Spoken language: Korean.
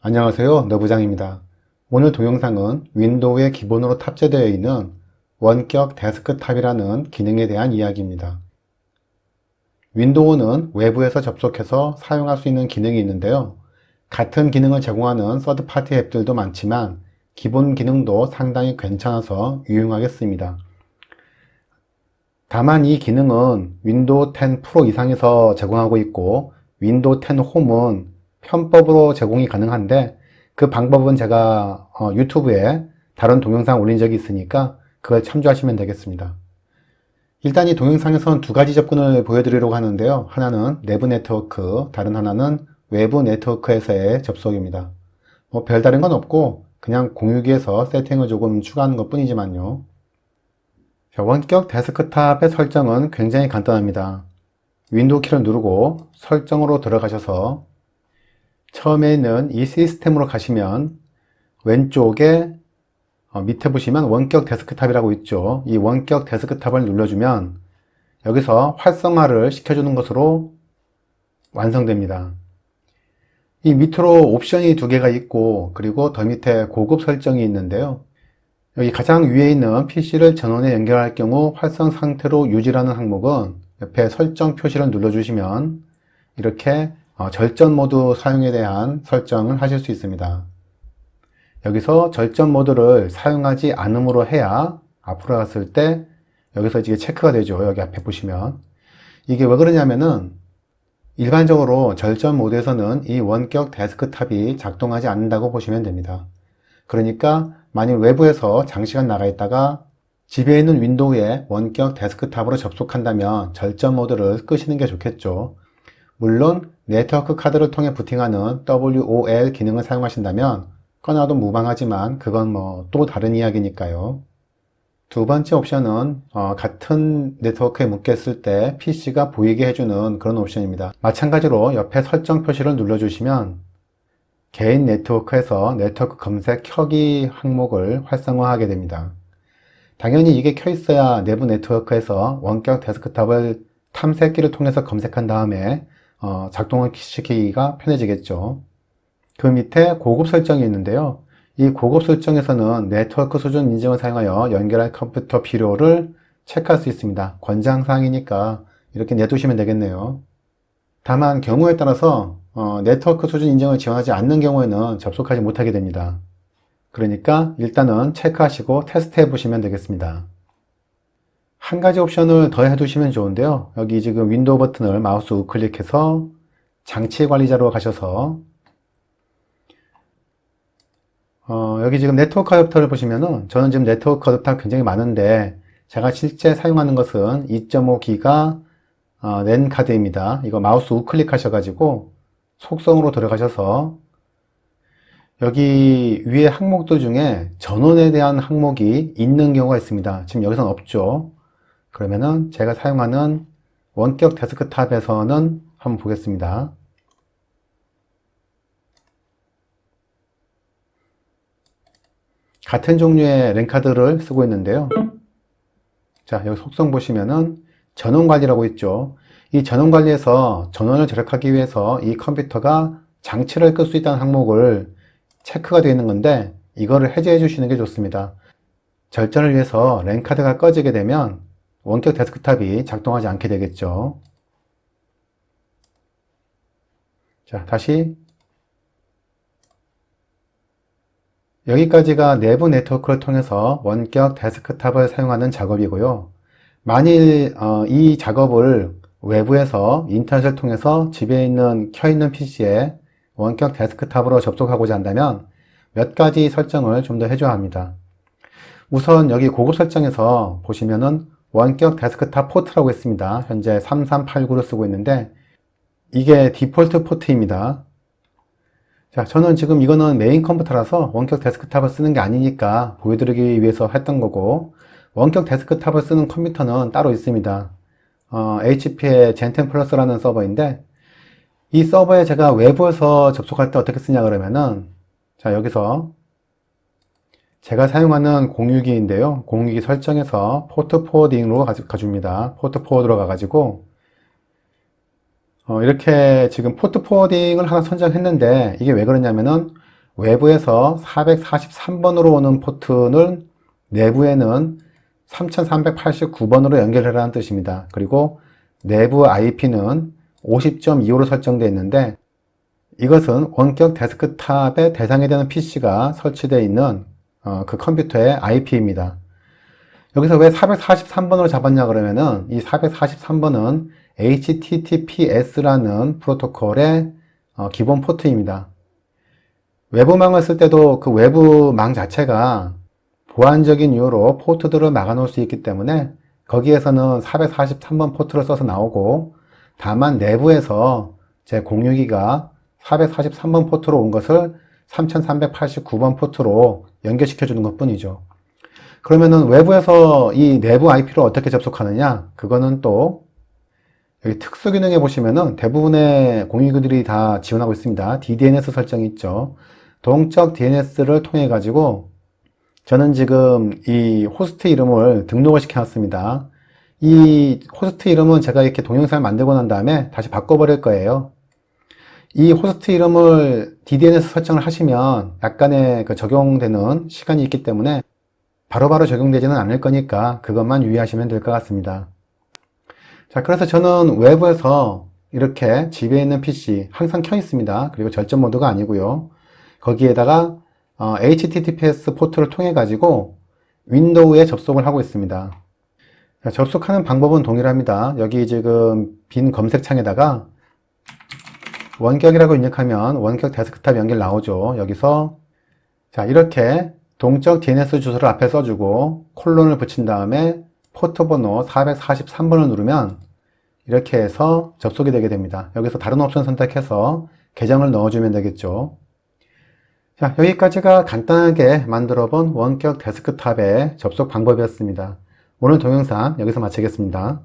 안녕하세요. 너부장입니다. 오늘 동영상은 윈도우에 기본으로 탑재되어 있는 원격 데스크탑이라는 기능에 대한 이야기입니다. 윈도우는 외부에서 접속해서 사용할 수 있는 기능이 있는데요. 같은 기능을 제공하는 서드파티 앱들도 많지만 기본 기능도 상당히 괜찮아서 유용하겠습니다. 다만 이 기능은 윈도우 10 프로 이상에서 제공하고 있고 윈도우 10 홈은 편법으로 제공이 가능한데 그 방법은 제가 어, 유튜브에 다른 동영상 올린 적이 있으니까 그걸 참조하시면 되겠습니다. 일단 이 동영상에서는 두 가지 접근을 보여드리려고 하는데요. 하나는 내부 네트워크, 다른 하나는 외부 네트워크에서의 접속입니다. 뭐 별다른 건 없고 그냥 공유기에서 세팅을 조금 추가하는 것 뿐이지만요. 자, 원격 데스크탑의 설정은 굉장히 간단합니다. 윈도우 키를 누르고 설정으로 들어가셔서 처음에 있는 이 시스템으로 가시면 왼쪽에 어, 밑에 보시면 원격 데스크탑이라고 있죠. 이 원격 데스크탑을 눌러주면 여기서 활성화를 시켜주는 것으로 완성됩니다. 이 밑으로 옵션이 두 개가 있고 그리고 더 밑에 고급 설정이 있는데요. 여기 가장 위에 있는 PC를 전원에 연결할 경우 활성 상태로 유지라는 항목은 옆에 설정 표시를 눌러주시면 이렇게 어, 절전 모드 사용에 대한 설정을 하실 수 있습니다. 여기서 절전 모드를 사용하지 않음으로 해야 앞으로 갔을 때 여기서 이게 체크가 되죠. 여기 앞에 보시면. 이게 왜 그러냐면은 일반적으로 절전 모드에서는 이 원격 데스크탑이 작동하지 않는다고 보시면 됩니다. 그러니까 만일 외부에서 장시간 나가 있다가 집에 있는 윈도우에 원격 데스크탑으로 접속한다면 절전 모드를 끄시는 게 좋겠죠. 물론 네트워크 카드를 통해 부팅하는 WOL 기능을 사용하신다면 꺼놔도 무방하지만 그건 뭐 또 다른 이야기니까요. 두 번째 옵션은 어, 같은 네트워크에 묶였을 때 PC가 보이게 해주는 그런 옵션입니다. 마찬가지로 옆에 설정 표시를 눌러주시면 개인 네트워크에서 네트워크 검색 켜기 항목을 활성화하게 됩니다. 당연히 이게 켜 있어야 내부 네트워크에서 원격 데스크탑을 탐색기를 통해서 검색한 다음에 어, 작동을 시키기가 편해지겠죠. 그 밑에 고급 설정이 있는데요. 이 고급 설정에서는 네트워크 수준 인증을 사용하여 연결할 컴퓨터 필요를 체크할 수 있습니다. 권장사항이니까 이렇게 내두시면 되겠네요. 다만 경우에 따라서 어, 네트워크 수준 인증을 지원하지 않는 경우에는 접속하지 못하게 됩니다. 그러니까 일단은 체크하시고 테스트 해 보시면 되겠습니다. 한 가지 옵션을 더 해 두시면 좋은데요. 여기 지금 윈도우 버튼을 마우스 우클릭해서 장치 관리자로 가셔서 어, 여기 지금 네트워크 어댑터를 보시면은 저는 지금 네트워크 어댑터가 굉장히 많은데 제가 실제 사용하는 것은 2.5기가 어, 랜 카드입니다. 이거 마우스 우클릭 하셔가지고 속성으로 들어가셔서 여기 위에 항목들 중에 전원에 대한 항목이 있는 경우가 있습니다. 지금 여기서는 없죠. 그러면은 제가 사용하는 원격 데스크탑에서는 한번 보겠습니다. 같은 종류의 랜카드를 쓰고 있는데요. 자, 여기 속성 보시면은 전원 관리라고 있죠. 이 전원 관리에서 전원을 절약하기 위해서 이 컴퓨터가 장치를 끌 수 있다는 항목을 체크가 되어 있는 건데 이거를 해제해 주시는 게 좋습니다. 절전을 위해서 랜카드가 꺼지게 되면 원격 데스크탑이 작동하지 않게 되겠죠. 자, 다시 여기까지가 내부 네트워크를 통해서 원격 데스크탑을 사용하는 작업이고요. 만일 어, 이 작업을 외부에서 인터넷을 통해서 집에 있는 켜있는 PC에 원격 데스크탑으로 접속하고자 한다면 몇 가지 설정을 좀 더 해줘야 합니다. 우선 여기 고급 설정에서 보시면은 원격 데스크탑 포트라고 있습니다. 현재 3389를 쓰고 있는데 이게 디폴트 포트입니다. 자, 저는 지금 이거는 메인 컴퓨터라서 원격 데스크탑을 쓰는 게 아니니까 보여드리기 위해서 했던 거고 원격 데스크탑을 쓰는 컴퓨터는 따로 있습니다. 어, HP의 젠텐 플러스라는 서버인데 이 서버에 제가 외부에서 접속할 때 어떻게 쓰냐 그러면은 자 여기서 제가 사용하는 공유기인데요. 공유기 설정에서 포트 포워딩으로 가줍니다. 포트 포워드로 가가지고 어, 이렇게 지금 포트 포워딩을 하나 선정했는데 이게 왜 그러냐면은 외부에서 443번으로 오는 포트는 내부에는 3389번으로 연결하라는 뜻입니다. 그리고 내부 IP는 50.25로 설정되어 있는데 이것은 원격 데스크탑에 대상이 되는 PC가 설치되어 있는 어, 그 컴퓨터의 IP입니다. 여기서 왜 443번으로 잡았냐 그러면은 이 443번은 HTTPS라는 프로토콜의 어, 기본 포트입니다. 외부망을 쓸 때도 그 외부망 자체가 보안적인 이유로 포트들을 막아 놓을 수 있기 때문에 거기에서는 443번 포트를 써서 나오고 다만 내부에서 제 공유기가 443번 포트로 온 것을 3389번 포트로 연결시켜 주는 것 뿐이죠. 그러면은 외부에서 이 내부 IP로 어떻게 접속하느냐? 그거는 또 여기 특수 기능에 보시면은 대부분의 공유기들이 다 지원하고 있습니다. DDNS 설정이 있죠. 동적 DNS를 통해 가지고 저는 지금 이 호스트 이름을 등록을 시켜놨습니다. 이 호스트 이름은 제가 이렇게 동영상을 만들고 난 다음에 다시 바꿔버릴 거예요. 이 호스트 이름을 DDNS 설정을 하시면 약간의 그 적용되는 시간이 있기 때문에 바로 바로 적용되지는 않을 거니까 그것만 유의하시면 될 것 같습니다. 자, 그래서 저는 외부에서 이렇게 집에 있는 PC 항상 켜 있습니다. 그리고 절전 모드가 아니고요. 거기에다가 어, HTTPS 포트를 통해 가지고 윈도우에 접속을 하고 있습니다. 자, 접속하는 방법은 동일합니다. 여기 지금 빈 검색창에다가 원격이라고 입력하면 원격 데스크탑 연결 나오죠. 여기서 자 이렇게 동적 DNS 주소를 앞에 써주고 콜론을 붙인 다음에 포트 번호 443번을 누르면 이렇게 해서 접속이 되게 됩니다. 여기서 다른 옵션 선택해서 계정을 넣어주면 되겠죠. 자, 여기까지가 간단하게 만들어 본 원격 데스크탑의 접속 방법이었습니다. 오늘 동영상 여기서 마치겠습니다.